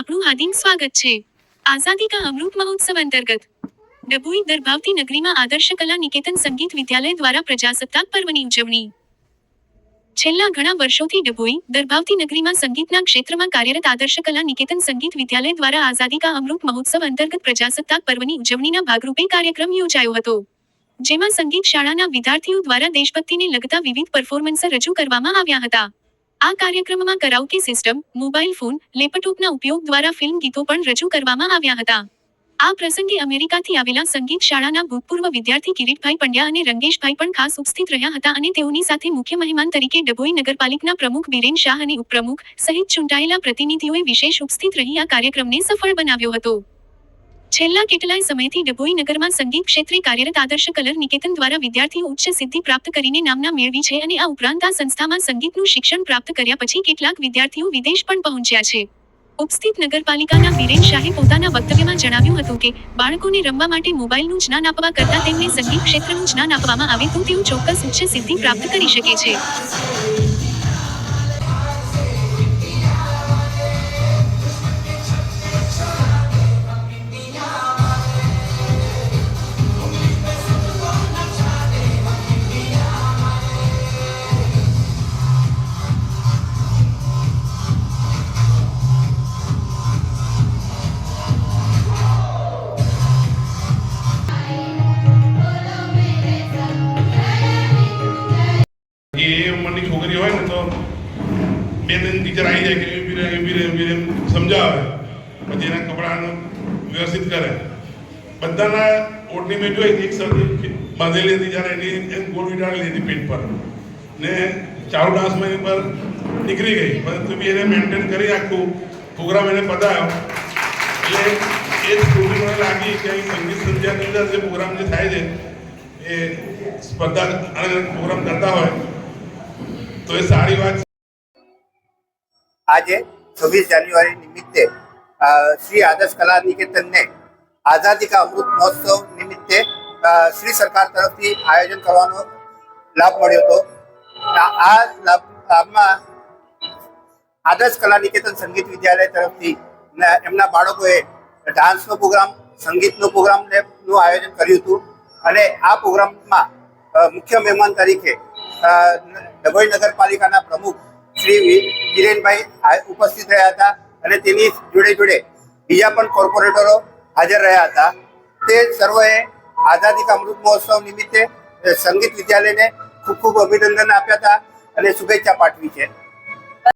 આપનું હાર્દિક સ્વાગત છે. આઝાદી કા અમૃત મહોત્સવ અંતર્ગત ડભોઈ દરભાવતી નગરીમાં આદર્શ કલા નિકેતન સંગીત વિદ્યાલય દ્વારા પ્રજાસત્તાક પર્વની ઉજવણી. છેલ્લા ઘણા વર્ષોથી ડભોઈ દરભાવતી નગરીમાં સંગીતના ક્ષેત્રમાં કાર્યરત આદર્શ કલા નિકેતન સંગીત વિદ્યાલય દ્વારા આઝાદી કા અમૃત મહોત્સવ અંતર્ગત પ્રજાસત્તાક પર્વની ઉજવણીના ભાગરૂપે કાર્યક્રમ યોજાયો હતો. જેમાં સંગીત શાળાના વિદ્યાર્થીઓ દ્વારા દેશભક્તિને લગતા વિવિધ પરફોર્મન્સ રજૂ કરવામાં આવ્યા હતા. આ કાર્યક્રમમાં કરાઓકે સિસ્ટમ, મોબાઈલ ફોન, લેપટોપના ઉપયોગ દ્વારા ફિલ્મ ગીતો પણ રજૂ કરવામાં આવ્યા હતા. આ પ્રસંગે અમેરિકાથી આવેલા સંગીત શાળાના ભૂતપૂર્વ વિદ્યાર્થી કિરીટભાઈ પંડ્યા અને રંગેશભાઈ પણ ખાસ ઉપસ્થિત રહ્યા હતા અને તેઓની સાથે મુખ્ય મહેમાન તરીકે ડભોઈ નગરપાલિકાના પ્રમુખ બિરેન શાહ અને ઉપપ્રમુખ સહિત ચૂંટાયેલા પ્રતિનિધિઓએ વિશેષ ઉપસ્થિત રહી આ કાર્યક્રમને સફળ બનાવ્યો હતો. છેલ્લા કેટલાય સમયથી ડભોઈ નગરમાં સંગીત ક્ષેત્રે કાર્યરત આદર્શ કલર નિકેતન દ્વારા વિદ્યાર્થીઓ ઉચ્ચ સિદ્ધિ પ્રાપ્ત કરીને નામના મેળવી છે અને આ ઉપરાંત આ સંસ્થામાં સંગીતનું શિક્ષણ પ્રાપ્ત કર્યા પછી કેટલાક વિદ્યાર્થીઓ વિદેશ પણ પહોંચ્યા છે. ઉપસ્થિત નગરપાલિકાના બિરેન શાહે પોતાના વક્તવ્યમાં જણાવ્યું હતું કે, બાળકોને રમવા માટે મોબાઈલનું જ્ઞાન આપવા કરતાં તેમને સંગીત ક્ષેત્રનું જ્ઞાન આપવામાં આવે તો તેઓ ચોક્કસ ઉચ્ચ સિદ્ધિ પ્રાપ્ત કરી શકે છે. છોકરી હોય ને તો બે ત્રણ ટીચર આવી જાય કે એવી રહે એવી રહે એવી રહે સમજાવે. પછી એના કપડાનું વ્યવસ્થિત કરે. બધાના ઓટની મેં જોઈ એક સરખી બાંધેલી હતી જ્યારે એની એમ ગોળ વીંટાળેલી હતી પીઠ પર. ને ચાલુ ડાન્સમાં એની પર નીકળી ગઈ. પરંતુ બી એને મેન્ટેન કરી આખું પ્રોગ્રામ એને પતાવ્યો એટલે એ જ મને લાગી કે અહીં સંગીત સંધ્યાની અંદર જે પ્રોગ્રામ જે થાય છે, એ સ્પર્ધા અલગ પ્રોગ્રામ કરતા હોય તો એ સારી વાત. આજે છવ્વીસ જાન્યુઆરી નિમિત્તે શ્રી આદર્શ કલા નિકેતનને આઝાદી કા અમૃત મહોત્સવ નિમિત્તે શ્રી સરકાર તરફથી આયોજન કરવાનો લાભ મળ્યો હતો આ લાભમાં આદર્શ કલા નિકેતન સંગીત વિદ્યાલય તરફથી એમના બાળકોએ ડાન્સનો પ્રોગ્રામ, સંગીતનો પ્રોગ્રામનું આયોજન કર્યું હતું અને આ પ્રોગ્રામમાં મુખ્ય મહેમાન તરીકે ડભોઈ નગરપાલિકાના પ્રમુખ શ્રી વિરેનભાઈ ઉપસ્થિત રહ્યા હતા અને તેની જોડે જોડે બીજા પણ કોર્પોરેટરો હાજર રહ્યા હતા. તે સર્વએ આઝાદી કા અમૃત મહોત્સવ નિમિત્તે સંગીત વિદ્યાલયને ખૂબ ખૂબ અભિનંદન આપ્યા હતા અને શુભેચ્છા પાઠવી છે.